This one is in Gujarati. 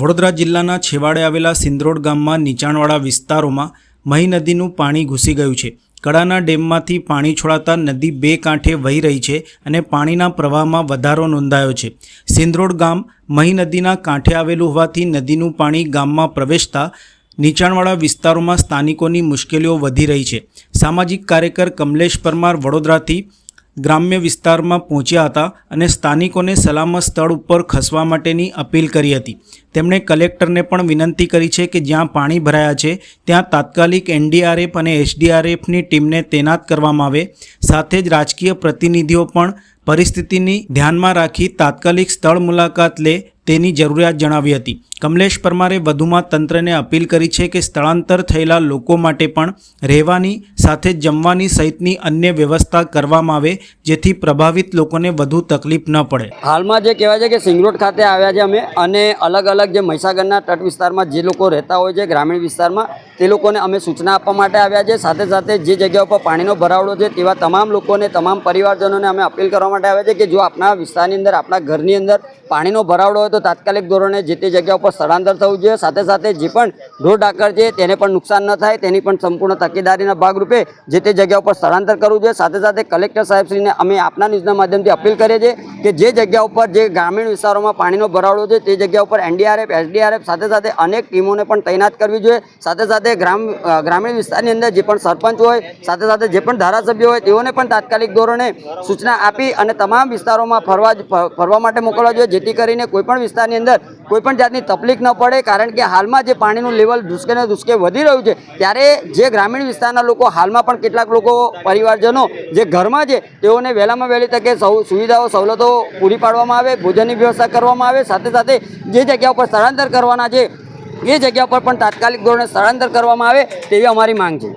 વડોદરા જિલ્લાના છેવાડે આવેલા સિંદ્રોડ ગામમાં નીચાણવાળા વિસ્તારોમાં મહી નદીનું પાણી ઘૂસી ગયું છે. કડાના ડેમમાંથી પાણી છોડાતા નદી બે કાંઠે વહી રહી છે અને પાણીના પ્રવાહમાં વધારો નોંધાયો છે. સિંદ્રોડ ગામ મહી નદીના કાંઠે આવેલું હોવાથી નદીનું પાણી ગામમાં પ્રવેશતા નીચાણવાળા વિસ્તારોમાં સ્થાનિકોની મુશ્કેલીઓ વધી રહી છે. સામાજિક કાર્યકર કમલેશ પરમાર વડોદરાથી ગ્રામ્ય વિસ્તારમાં પહોંચ્યા હતા અને સ્થાનિકોને સલામત સ્થળ ઉપર ખસવા માટેની અપીલ કરી હતી. તેમણે કલેક્ટરને પણ વિનંતી કરી છે કે જ્યાં પાણી ભરાયા છે, ત્યાં તાત્કાલિક એનડીઆરએફ અને એસડીઆરએફની ટીમને તૈનાત કરવામાં આવે. સાથે જ રાજકીય પ્રતિનિધિઓ પણ પરિસ્થિતિની ધ્યાનમાં રાખી તાત્કાલિક સ્થળ મુલાકાત લે તેની જરૂરિયાત જણાવી હતી. કમલેશ પરમારે વધુમાં તંત્રને અપીલ કરી છે કે સ્થળાંતર થયેલા લોકો માટે પણ રહેવાની સાથે જમવાની સહિતની અન્ય વ્યવસ્થા કરવામાં આવે, જેથી પ્રભાવિત લોકોને વધુ તકલીફ ન પડે. હાલમાં જે કહેવાય છે કે સિંગરોડ ખાતે આવ્યા છે અમે અને અલગ અલગ જે મહીસાગરના તટ વિસ્તારમાં જે લોકો રહેતા હોય છે, ગ્રામીણ વિસ્તારમાં, તે લોકોને અમે સૂચના આપવા માટે આવ્યા છે. સાથે સાથે જે જગ્યા ઉપર પાણીનો ભરાવડો છે, તેવા તમામ લોકોને, તમામ પરિવારજનોને અમે અપીલ કરવા માટે આવ્યા છે કે જો આપણા વિસ્તારની અંદર આપણા ઘરની અંદર પાણીનો ભરાવડો હોય તો તાત્કાલિક ધોરણે જે તે જગ્યા ઉપર સ્થળાંતર થવું જોઈએ. સાથે સાથે જે પણ ઢોર ડાકર છે તેને પણ નુકસાન ન થાય. તેની પણ સંપૂર્ણ તકેદારીના ભાગરૂપે જે તે જગ્યા ઉપર સ્થળાંતર કરવું જોઈએ. સાથે સાથે કલેક્ટર સાહેબશ્રીને અમે આપના ન્યૂઝના માધ્યમથી અપીલ કરીએ છીએ કે જે જગ્યા ઉપર જે ગ્રામીણ વિસ્તારોમાં પાણીનો ભરાવડો છે તે જગ્યા ઉપર એનડીઆરએફ, એસડીઆરએફ સાથે સાથે અનેક ટીમોને પણ તૈનાત કરવી જોઈએ. સાથે સાથે ગ્રામ ગ્રામીણ વિસ્તારની અંદર જે પણ સરપંચ હોય, સાથે સાથે જે પણ ધારાસભ્યો હોય તેઓને પણ તાત્કાલિક ધોરણે સૂચના આપી અને તમામ વિસ્તારોમાં ફરવા ફરવા માટે મોકલવા જોઈએ. જેથી કરીને કોઈપણ વિસ્તારની અંદર કોઈપણ જાતની તકલીફ ન પડે, કારણ કે હાલમાં જે પાણીનું લેવલ ધુસકે ને ધુસકે વધી રહ્યું છે, ત્યારે જે ગ્રામીણ વિસ્તારના લોકો હાલમાં પણ કેટલાક લોકો પરિવારજનો જે ઘરમાં છે, તેઓને વહેલામાં વહેલી તકે સૌ સુવિધાઓ, સવલતો પૂરી પાડવામાં આવે, ભોજનની વ્યવસ્થા કરવામાં આવે, સાથે સાથે જે જગ્યા ઉપર સ્થળાંતર કરવાના છે, એ જગ્યા પર પણ તાત્કાલિક ધોરણે સ્થળાંતર કરવામાં આવે તેવી અમારી માંગ છે.